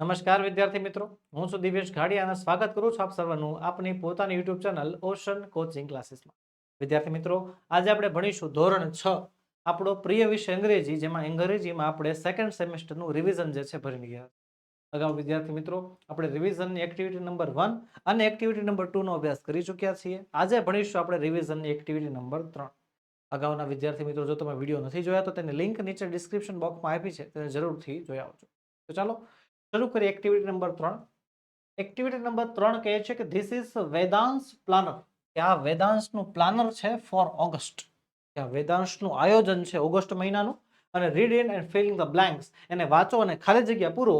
નમસ્કાર વિદ્યાર્થી મિત્રો. હું છું દિવ્યેશ ઘાડિયા અને સ્વાગત કરું છું આપ સર્વનું આપની પોતાની યુટ્યુબ ચેનલ ઓશન કોચિંગ ક્લાસીસમાં વિદ્યાર્થી મિત્રો, આજે આપણે ભણીશું ધોરણ છ, આપણો પ્રિય વિષય અંગ્રેજી, જેમાં અંગ્રેજીમાં આપણે સેકન્ડ સેમેસ્ટરનું રિવિઝન જે છે ભરી ગયા. અગાઉ વિદ્યાર્થી મિત્રો, આપણે રિવિઝનની એક્ટિવિટી નંબર વન અને એક્ટિવિટી નંબર ટુનો અભ્યાસ કરી ચૂક્યા છીએ. આજે ભણીશું આપણે રિવિઝનની એક્ટિવિટી નંબર ત્રણ. અગાઉના વિદ્યાર્થી મિત્રો, જો તમે વીડિયો નથી જોયા તો તેની લિંક નીચે ડિસ્ક્રિપ્શન બોક્સમાં આપી છે, તેને જરૂરથી જોઈ આવજો. તો ચાલો શરૂ કરીએ એક્ટિવિટી નંબર ત્રણ. એક્ટિવિટી નંબર ત્રણ કહે છે કે ધીસ ઇઝ વેદાંશ પ્લાનર કે આ વેદાંશનું પ્લાનર છે ફોર ઓગસ્ટ આ વેદાંશનું આયોજન છે ઓગસ્ટ મહિનાનું. અને read in and filling the blanks એને વાંચો અને ખાલી જગ્યા પૂરો.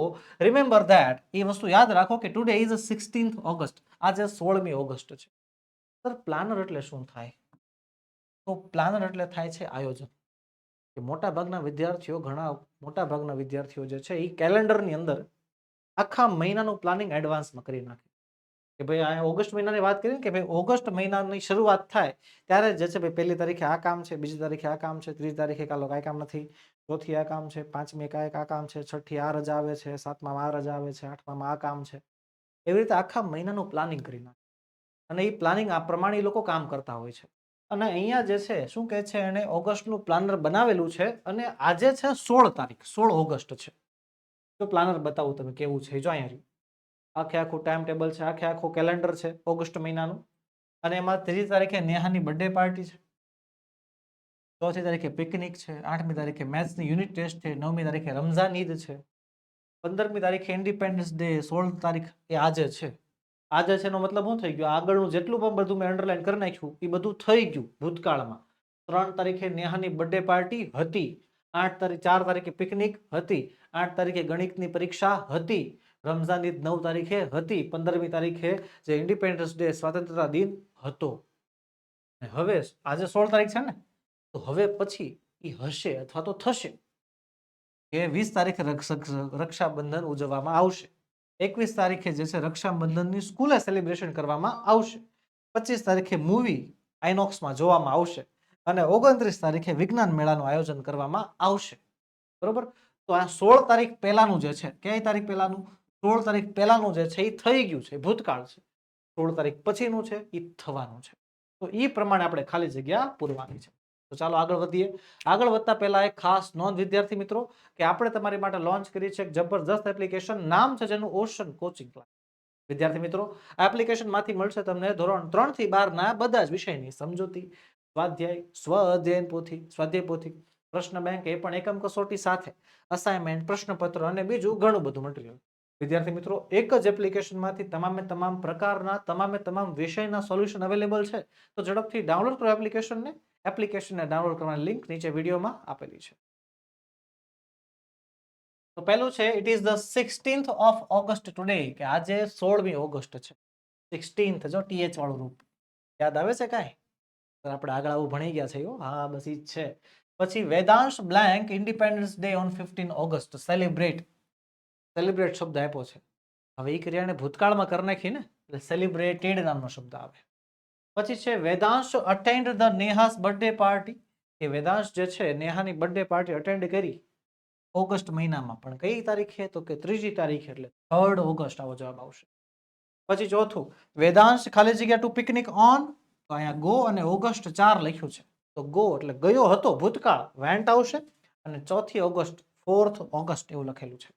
રિમેમ્બર ધેટ એ વસ્તુ યાદ રાખો કે ટુડે ઇઝ સિક્સટીન્થ ઓગસ્ટ આજે સોળમી ઓગસ્ટ છે. સર પ્લાનર એટલે શું થાય? તો પ્લાનર એટલે થાય છે આયોજન. કે મોટા ભાગના વિદ્યાર્થીઓ ઘણા મોટાભાગના વિદ્યાર્થીઓ જે છે એ કેલેન્ડરની અંદર આખા મહિનાનું પ્લાનિંગ એડવાન્સમાં કરી નાખે. કે ભાઈ, આ ઓગસ્ટ મહિનાની વાત કરીએ કે ભાઈ, ઓગસ્ટ મહિનાની શરૂઆત થાય ત્યારે જે છે ભાઈ, પહેલી તારીખે આ કામ છે, બીજી તારીખે આ કામ છે, ત્રીજી તારીખે કાલો કાંઈ કામ નથી, ચોથી આ કામ છે, પાંચમી કાંઈક આ કામ છે, છઠ્ઠી આ રજા આવે છે, સાતમામાં આ રજા આવે છે, આઠમામાં આ કામ છે. એવી રીતે આખા મહિનાનું પ્લાનિંગ કરી નાખે. અને એ પ્લાનિંગ આ પ્રમાણે લોકો કામ કરતા હોય છે. અને અહીંયા જે છે, શું કહે છે એને ઓગસ્ટનું પ્લાનર બનાવેલું છે અને આજે છે સોળ તારીખ, સોળ ઓગસ્ટ છે. જો પ્લાનર બતાવું તમે કેવું છે? જો અહીંયા આખે આખું ટાઈમ ટેબલ છે, આખે આખું કેલેન્ડર છે, ઓગસ્ટ મહિનાનું. અને એમાં ત્રીજી તારીખે નેહાની બર્થડે પાર્ટી છે. ચોથી તારીખે પિકનિક છે, આઠમી તારીખે મેથ્સની યુનિટ ટેસ્ટ છે, નવમી તારીખે રમઝાન ઈદ છે. પંદરમી તારીખે ઇન્ડિપેન્ડન્સ ડે સોળ તારીખ એ આજે છે. આજે છે એનો મતલબ શું થઈ ગયો? આગળનું જેટલું પણ બધું મેં અંડરલાઈન કરી નાખ્યું, એ બધું થઈ ગયું ભૂતકાળમાં. ત્રણ તારીખે નેહાની બર્થડે પાર્ટી હતી. આઠ તારીખ, ચાર તારીખે પિકનિક હતી, આઠ તારીખે ગણિતની પરીક્ષા હતી રમઝાન ઈદ નવ તારીખે હતી, પંદરમી તારીખે જે ઇન્ડિપેન્ડન્સ ડે સ્વાતંત્રતા દિન હતો. હવે આજે સોળ તારીખ છે ને? તો હવે પછી એ હશે અથવા તો થશે. કે વીસ તારીખે રક્ષ- રક્ષાબંધન ઉજવવામાં આવશે. એકવીસ તારીખે જે છે રક્ષાબંધનની સ્કૂલે સેલિબ્રેશન કરવામાં આવશે. પચીસ તારીખે મૂવી આઇનોક્સમાં જોવામાં આવશે. અને ઓગણત્રીસ તારીખે વિજ્ઞાન મેળાનું આયોજન કરવામાં આવશે. બરોબર? તો આ સોળ તારીખ પહેલાનું જે છે કઈ તારીખ પહેલાનું? સોળ તારીખ પહેલાનું જે છે, એ થઈ ગયું છે ભૂતકાળ છે. સોળ તારીખ પછીનું છે, એ થવાનું છે. તો એ પ્રમાણે આપણે ખાલી જગ્યા પૂરવાની છે. તો ચાલો આગળ વધીએ. આગળ વધતા પહેલા એક ખાસ નોંધ, વિદ્યાર્થી મિત્રો, કે આપણે તમારી માટે લોન્ચ કરી છે એક જબરદસ્ત એપ્લિકેશન નામ છે જેનું ઓશન કોચિંગ ક્લાસ વિદ્યાર્થી મિત્રો, આ એપ્લિકેશનમાંથી મળશે તમને ધોરણ ત્રણથી બારના બધા જ વિષયની સમજૂતી. સ્વાધ્યાય સ્વ અધ્યયન પોથી, સ્વાધ્યાય પોથી. પ્રશ્ન બેંક એ પણ એકમ કસોટી સાથે અસાઇનમેન્ટ પ્રશ્નપત્ર અને બીજું ઘણું બધું મટીરિયલ વિદ્યાર્થી મિત્રો, એક જ એપ્લિકેશનમાંથી તમામે તમામ પ્રકારના, તમામે તમામ વિષયના સોલ્યુશન અવેલેબલ છે. તો ઝડપથી ડાઉનલોડ કરો એપ્લિકેશનને એપ્લિકેશનને ડાઉનલોડ કરવાની લિંક નીચે વિડીયોમાં આપેલી છે. તો પહેલું છે it is the sixteenth of August today કે આજે સોળમી ઓગસ્ટ છે. સિક્સટીન્થ જો ટીએચ વાળું રૂપ. યાદ આવે છે કાંઈ? આપણે આગળ આવું ભણી ગયા છે, હા. બસ ઈ છે. પછી Vedansh blank Independence Day on fifteen August, celebrate. Celebrate શબ્દ આપ્યો છે. હવે એ ક્રિયાને ભૂતકાળમાં કરી નાખી ને, એટલે સેલિબ્રેટેડ નામનો શબ્દ આવે. પછી છે, Vedansh attend the Neha's birthday party કે વેદાંશ જે છે, નેહાની બર્થડે પાર્ટી અટેન્ડ કરી ઓગસ્ટ મહિનામાં. પણ કઈ તારીખે? તો કે ત્રીજી તારીખે, એટલે થર્ડ ઓગસ્ટ આવો જવાબ આવશે. પછી ચોથું, વેદાંશ ખાલી જગ્યા ટુ પિકનિક ઓન તો અહીંયા ગો અને ઓગસ્ટ ચાર લખ્યું છે. તો ગો એટલે ગયો હતો ભૂતકાળ, વેન્ટ આવશે અને ચોથી ઓગસ્ટ, ફોર્થ ઓગસ્ટ એવું લખેલું છે.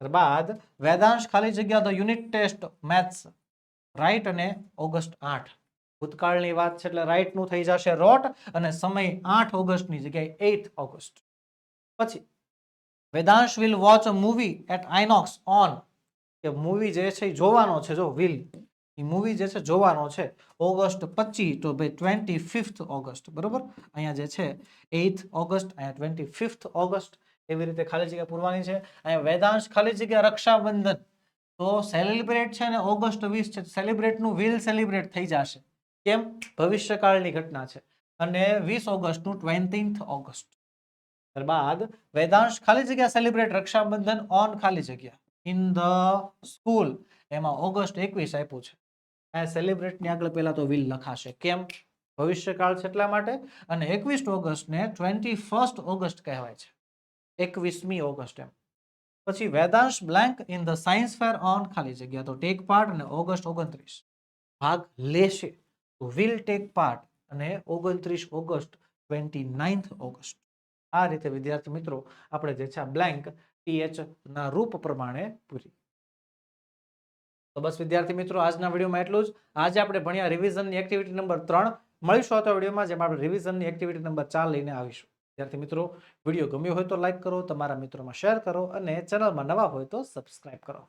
ત્યારબાદ વેદાંશ ખાલી જગ્યા the unit test maths, write અને ઓગસ્ટ આઠ. ભૂતકાળની વાત છે એટલે રાઈટનું થઈ જશે રોટ અને સમય આઠ ઓગસ્ટની જગ્યાએ એઇથ ઓગસ્ટ. પછી Vedansh will watch a movie at INOX on. કે મૂવી જે છે જોવાનો છે, જો વિલ. એ મૂવી જે છે જોવાનો છે, ઓગસ્ટ પચીસ તો ભાઈ ટ્વેન્ટી ફિફ્થ ઓગસ્ટ, બરોબર? અહીંયા જે છે એઇથ ઓગસ્ટ અહીંયા ટ્વેન્ટી ફિફ્થ ઓગસ્ટ એવી રીતે ખાલી જગ્યા પૂરવાની છે. અહીંયા વેદાંશ ખાલી જગ્યા રક્ષાબંધન. તો સેલિબ્રેટ છે ને ઓગસ્ટ વીસ છે સેલિબ્રેટનું વિલ સેલિબ્રેટ થઈ જશે. કેમ? ભવિષ્યકાળની ઘટના છે. અને વીસ ઓગસ્ટનું ટ્વેન્ટીન્થ ઓગસ્ટ. ત્યારબાદ વેદાંશ ખાલી જગ્યા સેલિબ્રેટ રક્ષાબંધન ઓન ખાલી જગ્યા. ઇન ધ સ્કૂલ એમાં ઓગસ્ટ એકવીસ આપ્યું છે. સેલિબ્રેટની આગળ પહેલા તો વિલ લખાશે. કેમ? ભવિષ્યકાળ છે એટલા માટે. અને એકવીસ ઓગસ્ટને ટ્વેન્ટી ફર્સ્ટ ઓગસ્ટ કહેવાય છે. એકવીસમી ઓગસ્ટ એમ. પછી Vedansh blank in the science fair on ખાલી જગ્યા તો ટેક પાર્ટ અને ઓગસ્ટ ઓગણત્રીસ. ભાગ લેશે. વિલ ટેક પાર્ટ અને ઓગણત્રીસ ઓગસ્ટ ટ્વેન્ટી નાઇન્થ ઓગસ્ટ. આ રીતે વિદ્યાર્થી મિત્રો, આપણે જે છે બ્લેન્ક ટીએચ ના રૂપ પ્રમાણે પૂરી. તો બસ વિદ્યાર્થી મિત્રો, આજના વિડીયોમાં એટલું જ. આજે આપણે ભણ્યા રિવિઝનની એક્ટિવિટી નંબર ત્રણ મળીશું આવતા વિડીયોમાં, જેમાં આપણે રિવિઝનની એક્ટિવિટી નંબર ચાર લઈને આવીશું. વિદ્યાર્થી મિત્રો, વીડિયો ગમ્યો હોય તો લાઇક કરો, તમારા મિત્રોમાં શેર કરો અને ચેનલમાં નવા હોય તો સબસ્ક્રાઇબ કરો.